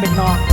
เป็นน้อง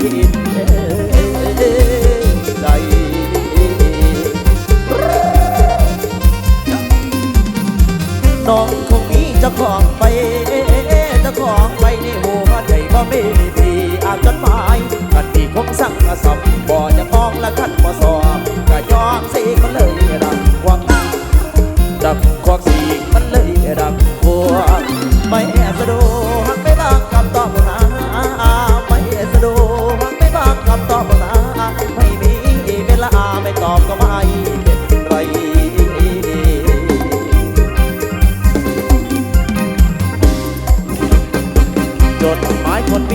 น้องคงมีเจ้าของไปจ้าของไปในหัวใจบ่มีพี่อาจจดหมายกันที่คงสั่งกระสอบบ่จะมองละขันบ่สอ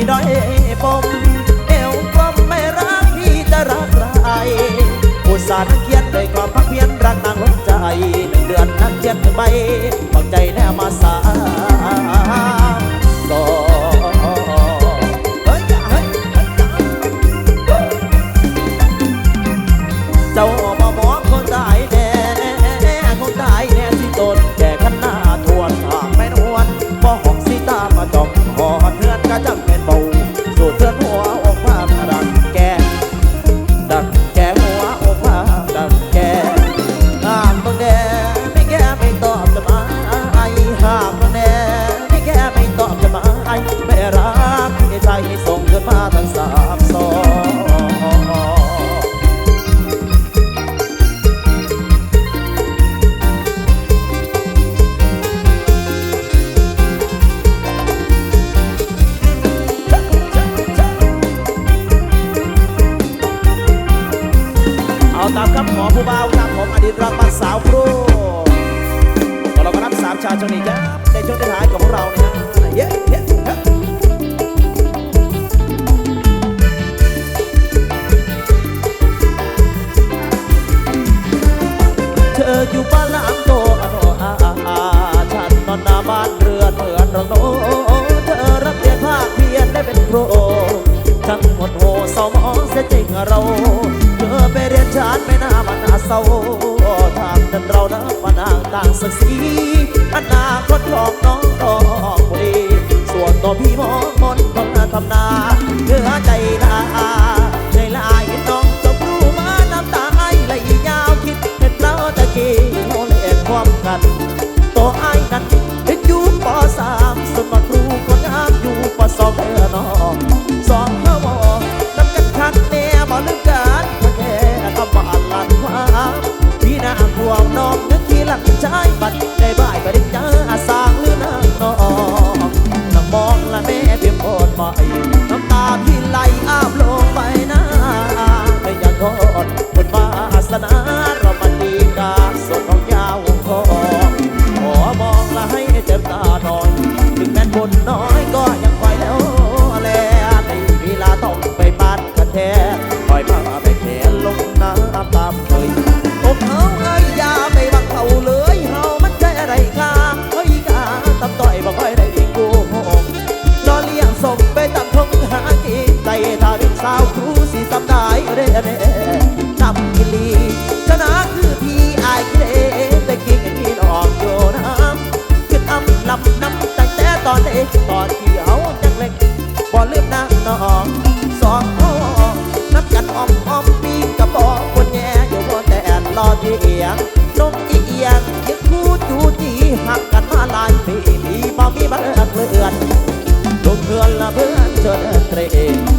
่ด้อยปมเอวกลมไม่รักพี่จะรักใครอุตส่าห์นักเขียนเลยความพักเพียนรักนางลงใจหนึ่งเดือนนักเขียนหนึ่งใบปักใจแน่มาสา ศร้าทางนั้นเรานะมานางต่างศักดิ์ศรีอนาคตของน้องก็พอดีส่วนตัวพี่มองมนต้องนาทำนาเพื่อใจลาใจลาเห็นน้องจบรู้มาน้ำตาไหลไหลยาวคิดเห็นเราตะเกี้โมเล่ความกันตัวไอ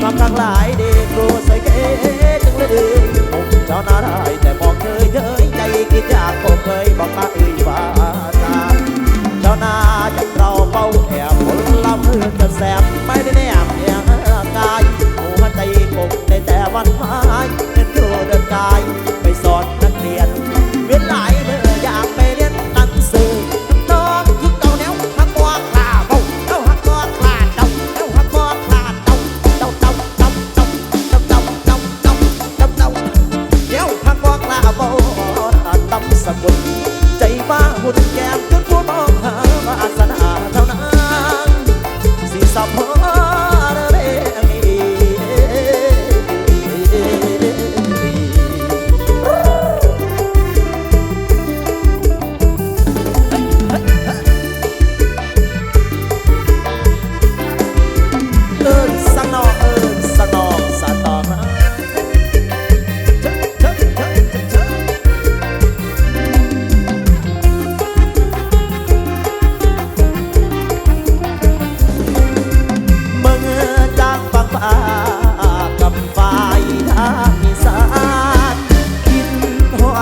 ความรักหลายเด็กรู้ใสเก๋จังเลยผมชาวนาได้แต่บอกเธอเย้ยใจกิดยากผมเคยบอกมาเอ่ยว่าตาเจ้าวนาจะเราเป้าแอบผลลำเพื่อจะแสบไม่ได้แนบแนียงกายหัวใจคงในแต่วันหาย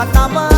Patama